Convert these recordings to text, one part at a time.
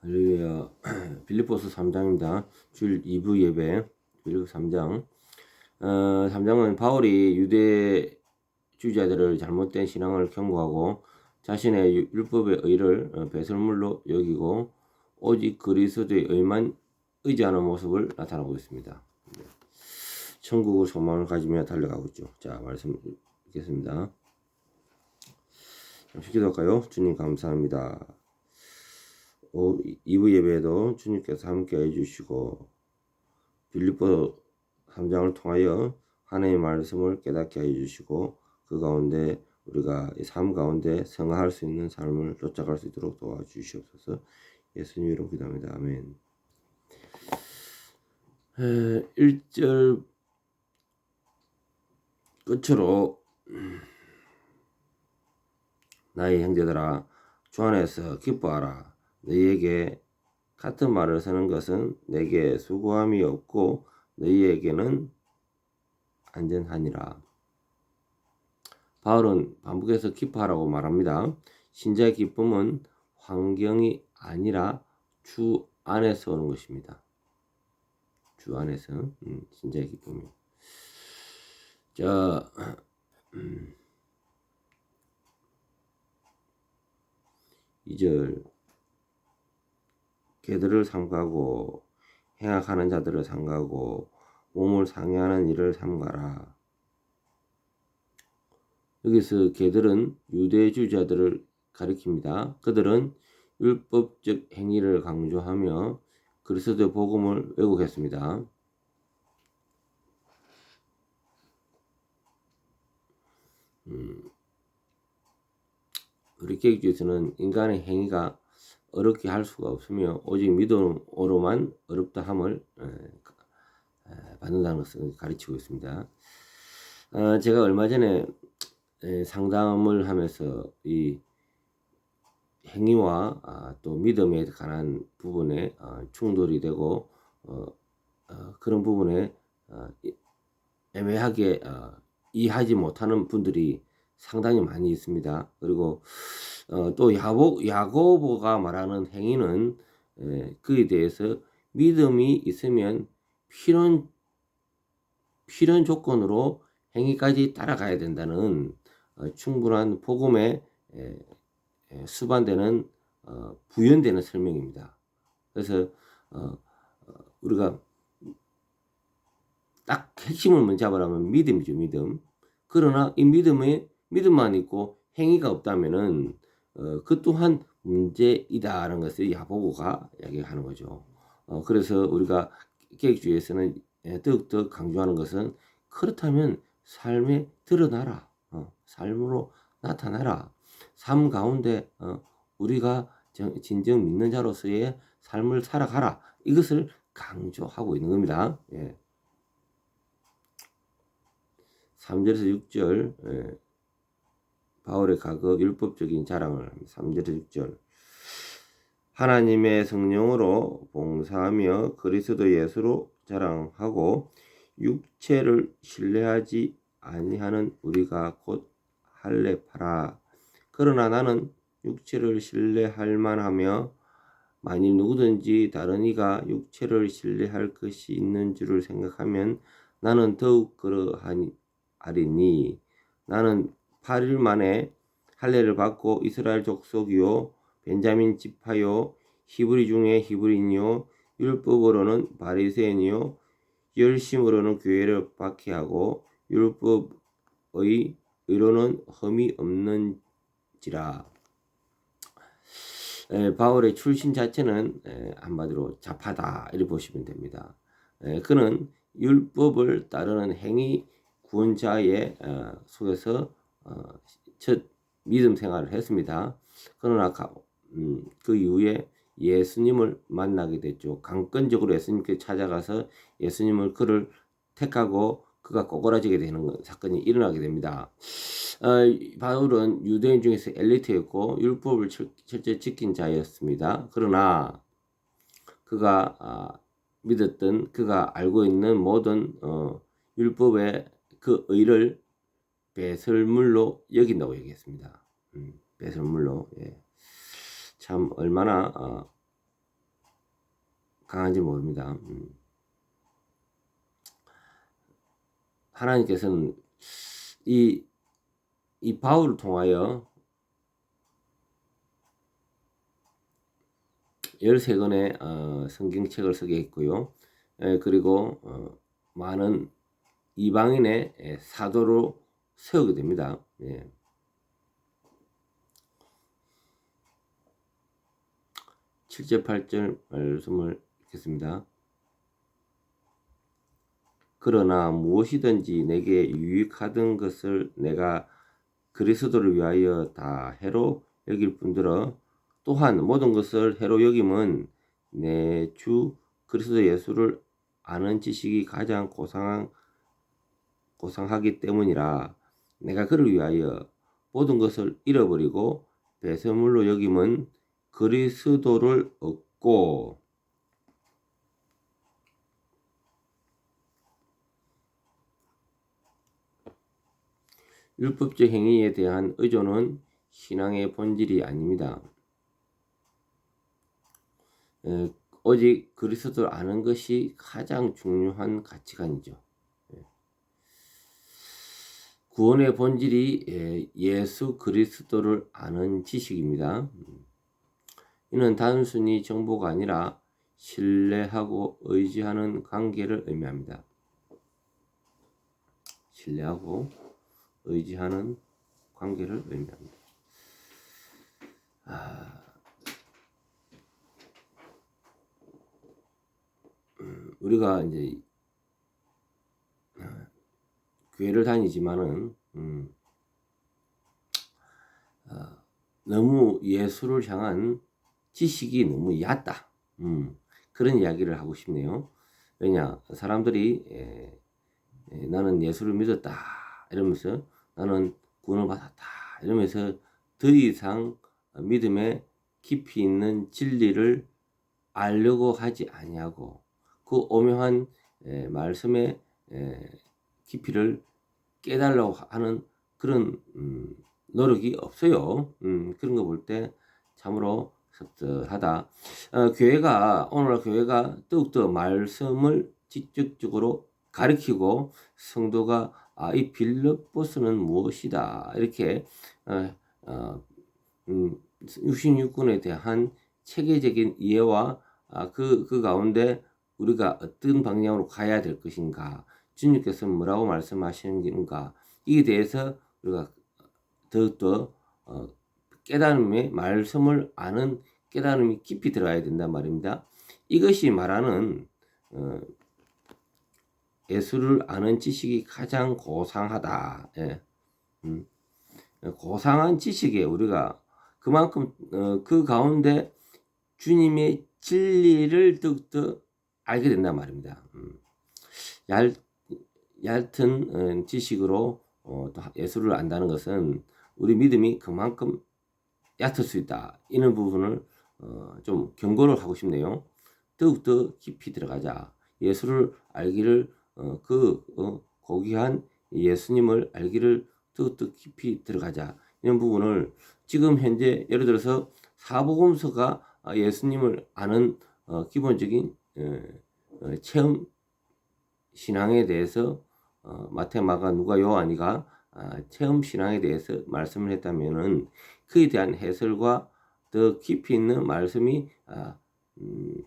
할렐루야. 빌립보스 3장입니다. 줄 2부 예배. 빌립보 3장. 어, 3장은 바울이 유대 주의자들을 잘못된 신앙을 경고하고 자신의 유- 율법의 의를 어, 배설물로 여기고 오직 그리스도의 의만 의지하는 모습을 나타나고 있습니다. 네. 천국을 소망을 가지며 달려가고 있죠. 자, 말씀 읽겠습니다. 잠시 기도할까요? 주님 감사합니다. 오, 2부 예배에도 주님께서 함께 해주시고 빌립보 3장을 통하여 하나님의 말씀을 깨닫게 해주시고 그 가운데 우리가 이 삶 가운데 생활할 수 있는 삶을 쫓아갈 수 있도록 도와주시옵소서. 예수님 이름 기도합니다. 아멘. 1절 끝으로 나의 형제들아 주 안에서 기뻐하라 너희에게 같은 말을 쓰는 것은 내게 수고함이 없고 너희에게는 안전하니라. 바울은 반복해서 기뻐하라고 말합니다. 신자의 기쁨은 환경이 아니라 주 안에서 오는 것입니다. 주 안에서 음, 신자의 기쁨이. 자, 음, 2절 개들을 삼가고 행악하는 자들을 삼가고 몸을 상해하는 일을 삼가라. 여기서 개들은 유대주의자들을 가리킵니다. 그들은 율법적 행위를 강조하며 그리스도의 복음을 왜곡했습니다. 음, 우리 계획주에서는 인간의 행위가 어렵게 할 수가 없으며 오직 믿음으로만 어렵다 함을 받는다는 것을 가르치고 있습니다. 어, 제가 얼마 전에 에, 상담을 하면서 이 행위와 아, 또 믿음에 관한 부분에 어, 충돌이 되고 어, 어, 그런 부분에 애매하게 어, 이해하지 못하는 분들이 상당히 많이 있습니다. 그리고 어, 또 야보, 야고보가 말하는 행위는 에, 그에 대해서 믿음이 있으면 필연 필연 조건으로 행위까지 따라가야 된다는 어, 충분한 복음에 에, 에, 수반되는 어, 부연되는 설명입니다. 그래서 어, 어, 우리가 딱 핵심을 먼저 잡으라면 믿음이죠, 믿음. 그러나 이 믿음에 믿음만 있고 행위가 없다면은 어, 그 또한 문제이다라는 것을 야보고가 이야기하는 거죠. 어, 그래서 우리가 계획주의에서는 예, 더욱더 강조하는 것은 그렇다면 삶에 드러나라. 어, 삶으로 나타나라. 삶 가운데 어, 우리가 정- 진정 믿는 자로서의 삶을 살아가라. 이것을 강조하고 있는 겁니다. 예. 3절에서 6절 예. 바울의 과거 율법적인 자랑을 합니다. 3절에서 6절 하나님의 성령으로 봉사하며 그리스도 예수로 자랑하고 육체를 신뢰하지 아니하는 우리가 곧 할례파라 그러나 나는 육체를 신뢰할 만하며 만일 누구든지 다른 이가 육체를 신뢰할 것이 있는 줄을 생각하면 나는 더욱 그러하니 아리니 나는 8일 만에 할례를 받고 이스라엘 족속이요 벤자민 지파요 히브리 중에 히브리인이요 율법으로는 바리새인이요 열심으로는 교회를 박해하고 율법의 의로는 흠이 없는지라 에, 바울의 출신 자체는 에, 한마디로 자파다 이렇게 보시면 됩니다. 에, 그는 율법을 따르는 행위 구원자의 어, 속에서 어, 첫 믿음 생활을 했습니다. 그러나 가- 음, 그 이후에 예수님을 만나게 됐죠. 강권적으로 예수님께 찾아가서 예수님을 그를 택하고 그가 꼬꾸라지게 되는 거- 사건이 일어나게 됩니다. 어, 이 바울은 유대인 중에서 엘리트였고 율법을 철, 철저히 지킨 자였습니다. 그러나 그가 아, 믿었던 그가 알고 있는 모든 어, 율법의 그 의를 배설물로 여긴다고 얘기했습니다. 음, 배설물로 예. 참 얼마나 어, 강한지 모릅니다. 음. 하나님께서는 이, 이 바울을 통하여 13권의 어, 성경책을 쓰게 했고요. 에, 그리고 어, 많은 이방인의 에, 사도로 세우게 됩니다. 예. 7절 8절 말씀을 읽겠습니다. 그러나 무엇이든지 내게 유익하던 것을 내가 그리스도를 위하여 다 해로 여길 뿐더러 또한 모든 것을 해로 여김은 내 주 그리스도 예수를 아는 지식이 가장 고상한 고상하기 때문이라 내가 그를 위하여 모든 것을 잃어버리고 배설물로 여김은 그리스도를 얻고 율법적 행위에 대한 의존은 신앙의 본질이 아닙니다. 에, 오직 그리스도를 아는 것이 가장 중요한 가치관이죠. 예. 구원의 본질이 예수 그리스도를 아는 지식입니다. 이는 단순히 정보가 아니라 신뢰하고 의지하는 관계를 의미합니다. 신뢰하고 의지하는 관계를 의미합니다. 아, 음, 우리가 이제 아, 교회를 다니지만은 음, 아, 너무 예수를 향한 지식이 너무 얕다. 음, 그런 이야기를 하고 싶네요. 왜냐, 사람들이 에, 에, 나는 예수를 믿었다 이러면서 나는 구원을 받았다 이러면서 더 이상 믿음에 깊이 있는 진리를 알려고 하지 아니하고 그 오묘한 에, 말씀의 에, 깊이를 깨달라고 하는 그런 음, 노력이 없어요. 음, 그런 거 볼 때 참으로 섭섭하다. 어, 교회가 오늘 교회가 더욱더 말씀을 직접적으로 가르치고 성도가 아, 이 빌립보스는 무엇이다 이렇게 어, 어, 음, 66권에 대한 체계적인 이해와 아, 그, 그 가운데 우리가 어떤 방향으로 가야 될 것인가 주님께서 뭐라고 말씀하시는가 이에 대해서 우리가 더욱더 어, 깨달음의 말씀을 아는 깨달음이 깊이 들어가야 된단 말입니다. 이것이 말하는 어, 예수를 아는 지식이 가장 고상하다. 예. 음. 고상한 지식에 우리가 그만큼 어, 그 가운데 주님의 진리를 더욱더 알게 된단 말입니다. 음. 얇, 얇은 어, 지식으로 어, 예수를 안다는 것은 우리 믿음이 그만큼 얕을 수 있다. 이런 부분을 어, 좀 경고를 하고 싶네요. 더욱더 깊이 들어가자. 예수를 알기를 어, 그 어, 고귀한 예수님을 알기를 더욱더 깊이 들어가자. 이런 부분을 지금 현재 예를 들어서 사복음서가 예수님을 아는 어, 기본적인 체험 신앙에 대해서 어, 마테마가 누가 요한이가 아, 체험 신앙에 대해서 말씀을 했다면은 그에 대한 해설과 더 깊이 있는 말씀이 아, 음,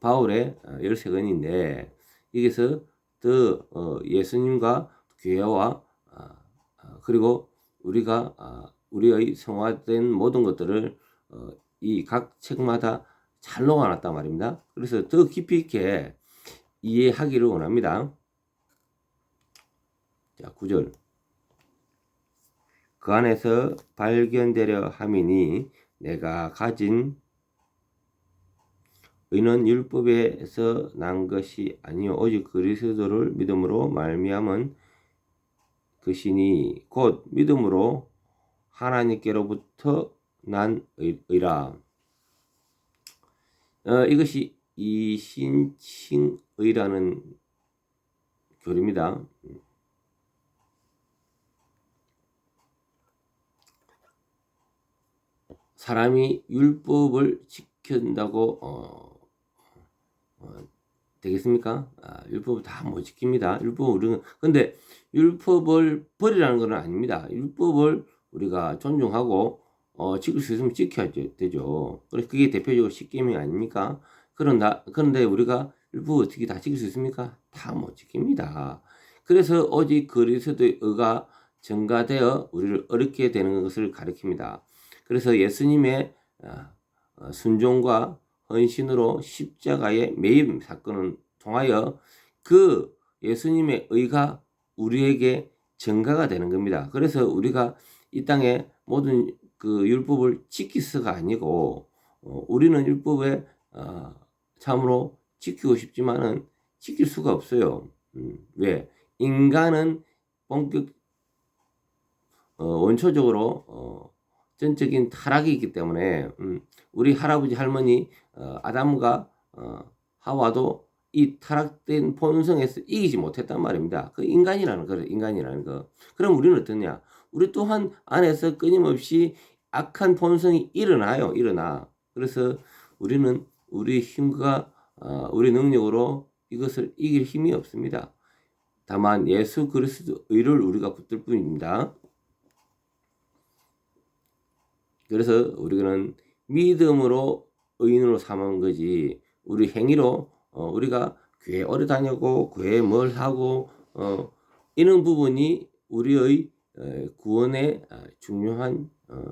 바울의 어, 열세권인데 여기서 더 어, 예수님과 교회와 아, 아, 그리고 우리가 아, 우리의 성화된 모든 것들을 어, 이 각 책마다 잘 녹아놨단 말입니다. 그래서 더 깊이 있게 이해하기를 원합니다. 자, 9절. 그 안에서 발견되려 함이니 내가 가진 의는 율법에서 난 것이 아니요 오직 그리스도를 믿음으로 말미암은 것이니 곧 믿음으로 하나님께로부터 난 의라. 어, 이것이 이신칭의라는 교리입니다. 사람이 율법을 지킨다고 어, 어, 되겠습니까? 아, 율법을 다 못 지킵니다. 율법 우리는 근데 율법을 버리라는 건 아닙니다. 율법을 우리가 존중하고 어, 지킬 수 있으면 지켜야 되죠. 그래서 그게 대표적으로 십계명 아닙니까? 그런다 그런데 우리가 율법 어떻게 다 지킬 수 있습니까? 다 못 지킵니다. 그래서 오직 그리스도의 의가 증가되어 우리를 어렵게 되는 것을 가리킵니다. 그래서 예수님의 아, 어, 순종과 헌신으로 십자가의 매입 사건을 통하여 그 예수님의 의가 우리에게 증가가 되는 겁니다. 그래서 우리가 이 땅에 모든 그 율법을 지키서가 아니고 어, 우리는 율법에 어, 참으로 지키고 싶지만은 지킬 수가 없어요. 음, 왜? 인간은 본격 어, 원초적으로 어, 전적인 타락이 있기 때문에 음, 우리 할아버지 할머니 어, 아담과 어, 하와도 이 타락된 본성에서 이기지 못했단 말입니다. 그 인간이라는 거, 인간이라는 거. 그럼 우리는 어떠냐? 우리 또한 안에서 끊임없이 악한 본성이 일어나요, 일어나. 그래서 우리는 우리 힘과 어, 우리 능력으로 이것을 이길 힘이 없습니다. 다만 예수 그리스도 의를 우리가 붙들 뿐입니다. 그래서 우리는 믿음으로 의인으로 삼은 거지 우리 행위로 어, 우리가 교회 오래 다녔고 교회 뭘 하고 어, 이런 부분이 우리의 에, 구원의 아, 중요한 어,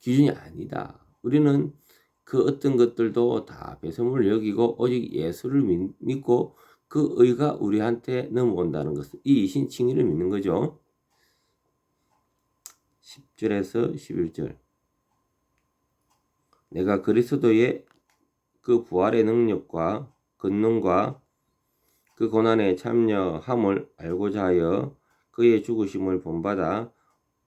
기준이 아니다. 우리는 그 어떤 것들도 다 배설물 여기고 오직 예수를 믿, 고 그 의가 우리한테 넘어온다는 것은 이 이신칭의를 믿는 거죠. 10절에서 11절. 내가 그리스도의 그 부활의 능력과 근능과 그 고난에 참여함을 알고자 하여 그의 죽으심을 본받아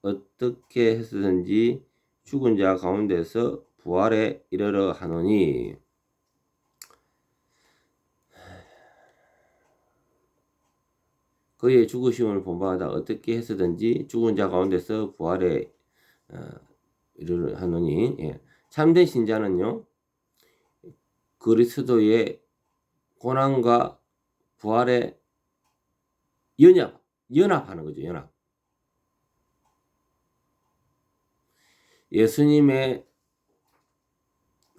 어떻게 했든지 죽은 자 가운데서 부활에 이르러 하노니 그의 죽으심을 본받아 어떻게 했든지 죽은 자 가운데서 부활에 어, 이르러 하노니 예. 참된 신자는요 그리스도의 고난과 부활에 연합, 연합하는 거죠, 연합. 예수님의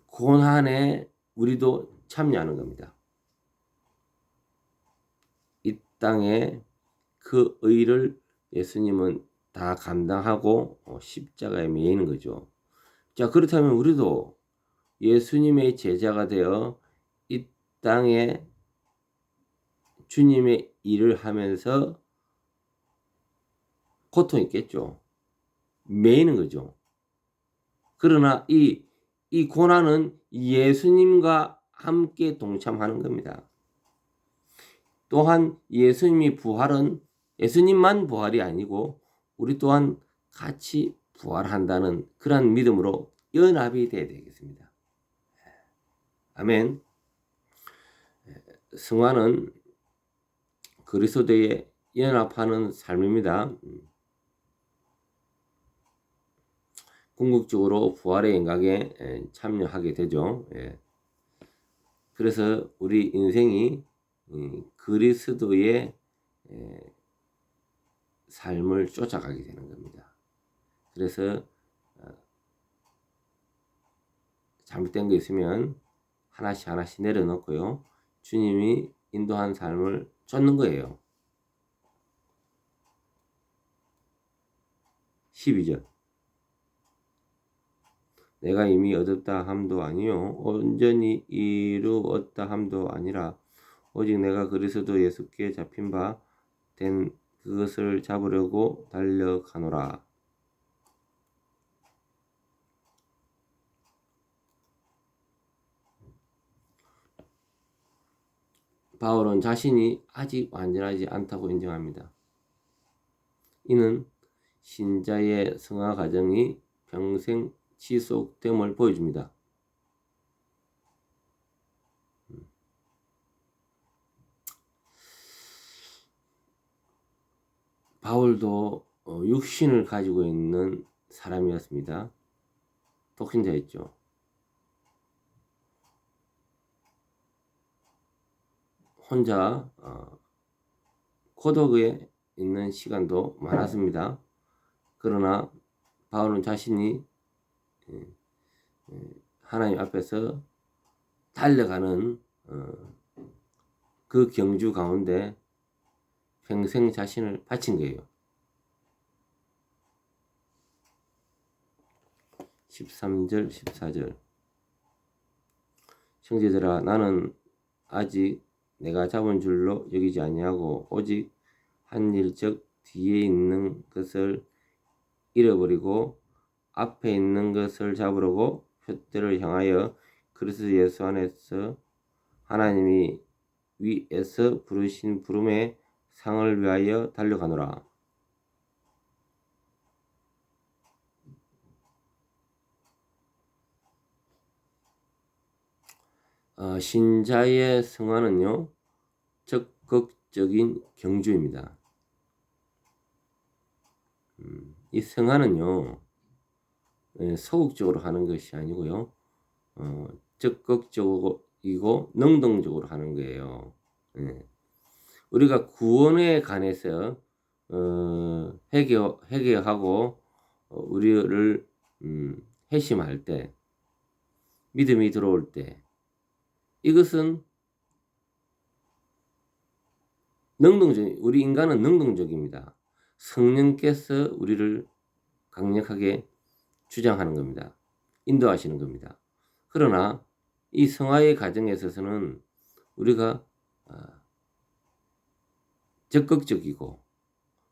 고난에 우리도 참여하는 겁니다. 이 땅에 그 의를 예수님은 다 감당하고 어, 십자가에 매이는 거죠. 자, 그렇다면 우리도 예수님의 제자가 되어 이 땅에 주님의 일을 하면서 고통이 있겠죠. 매이는 거죠. 그러나 이, 이 고난은 예수님과 함께 동참하는 겁니다. 또한 예수님이 부활은 예수님만 부활이 아니고 우리 또한 같이 부활한다는 그러한 믿음으로 연합이 되어야 되겠습니다. 아멘. 승화는 그리스도에 연합하는 삶입니다. 궁극적으로 부활의 영광에 참여하게 되죠. 예. 그래서 우리 인생이 그리스도의 삶을 쫓아가게 되는 겁니다. 그래서 어, 잘못된 게 있으면 하나씩 하나씩 내려놓고요. 주님이 인도한 삶을 쫓는 거예요. 12절. 내가 이미 얻었다 함도 아니요 온전히 이루었다 함도 아니라 오직 내가 그리스도 예수께 잡힌 바 된 그것을 잡으려고 달려가노라. 바울은 자신이 아직 완전하지 않다고 인정합니다. 이는 신자의 성화 과정이 평생 지속됨을 보여줍니다. 바울도 어, 육신을 가지고 있는 사람이었습니다. 독신자였죠. 혼자 어, 고독에 있는 시간도 많았습니다. 그러나 바울은 자신이 예, 예, 하나님 앞에서 달려가는 어, 그 경주 가운데 평생 자신을 바친 거예요. 13절, 14절. 형제들아, 나는 아직 내가 잡은 줄로 여기지 아니하고 오직 한 일적 뒤에 있는 것을 잃어버리고 앞에 있는 것을 잡으려고 표대를 향하여 그리스도 예수 안에서 하나님이 위에서 부르신 부름의 상을 위하여 달려가노라. 어, 신자의 성화는요, 적극적인 경주입니다. 음, 이 성화는요, 예, 소극적으로 하는 것이 아니고요, 어, 적극적이고 능동적으로 하는 거예요. 예. 우리가 구원에 관해서 어, 회개 회개하고 어, 우리를 음, 회심할 때 믿음이 들어올 때 이것은 능동적 우리 인간은 능동적입니다. 성령께서 우리를 강력하게 주장하는 겁니다. 인도하시는 겁니다. 그러나 이 성화의 과정에 있어서는 우리가 아, 적극적이고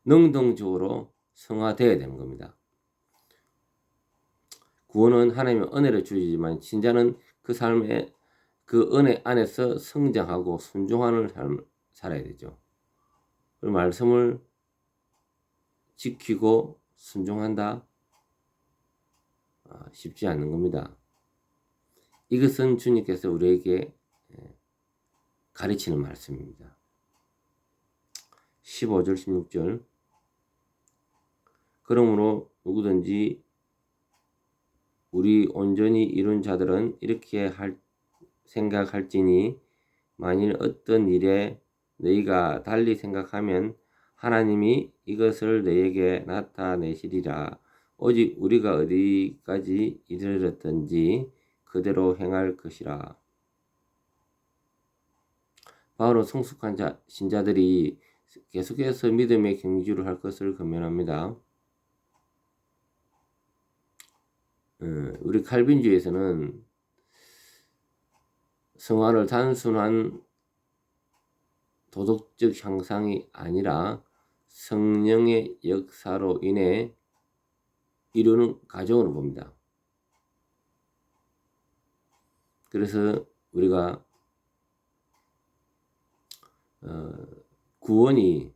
능동적으로 성화되어야 되는 겁니다. 구원은 하나님의 은혜를 주지만 신자는 그 삶에 그 은혜 안에서 성장하고 순종하는 삶을 살아야 되죠. 그 말씀을 지키고 순종한다 아, 쉽지 않는 겁니다. 이것은 주님께서 우리에게 예, 가르치는 말씀입니다. 15절 16절 그러므로 누구든지 우리 온전히 이룬 자들은 이렇게 할 생각할지니 만일 어떤 일에 너희가 달리 생각하면 하나님이 이것을 너에게 나타내시리라 오직 우리가 어디까지 이르렀든지 그대로 행할 것이라. 바로 성숙한 자, 신자들이 계속해서 믿음의 경주를 할 것을 권면합니다. 어, 우리 칼빈주에서는 성화를 단순한 도덕적 향상이 아니라 성령의 역사로 인해 이루는 과정으로 봅니다. 그래서 우리가 어, 구원이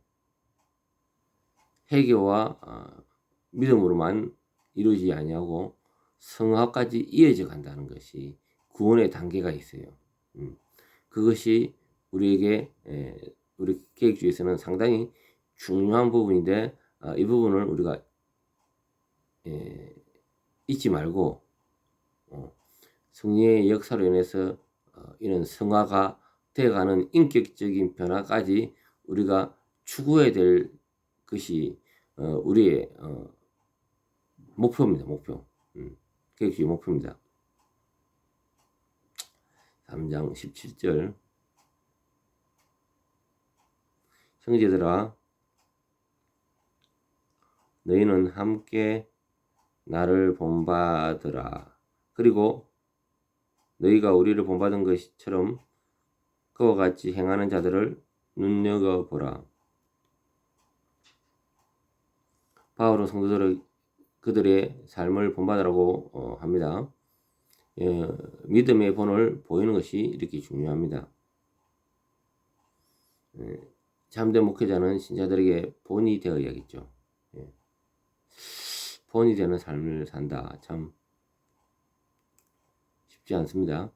회개와 어, 믿음으로만 이루어지지 아니하고 성화까지 이어져 간다는 것이 구원의 단계가 있어요. 음, 그것이 우리에게 에, 우리 계획주에서는 상당히 중요한 부분인데 어, 이 부분을 우리가 에, 잊지 말고 어, 성령의 역사로 인해서 어, 이런 성화가 되어가는 인격적인 변화까지 우리가 추구해야 될 것이 어, 우리의 어, 목표입니다. 목표. 음, 계획주의 목표입니다. 3장 17절 형제들아 너희는 함께 나를 본받으라. 그리고 너희가 우리를 본받은 것처럼 그와 같이 행하는 자들을 눈여겨보라. 바울은 성도들을 그들의 삶을 본받으라고 어, 합니다. 예, 믿음의 본을 보이는 것이 이렇게 중요합니다. 예, 참된 목회자는 신자들에게 본이 되어야겠죠. 예. 본이 되는 삶을 산다. 참 쉽지 않습니다.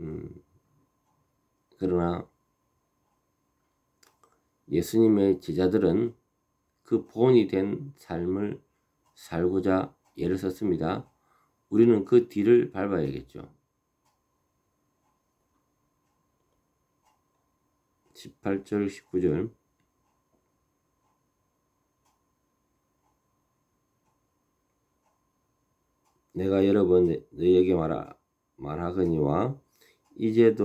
음, 그러나 예수님의 제자들은 그 본이 된 삶을 살고자 애를 썼습니다. 우리는 그 뒤를 밟아야겠죠. 18절 19절 내가 여러 번 너희에게 말하, 말하거니와 이제도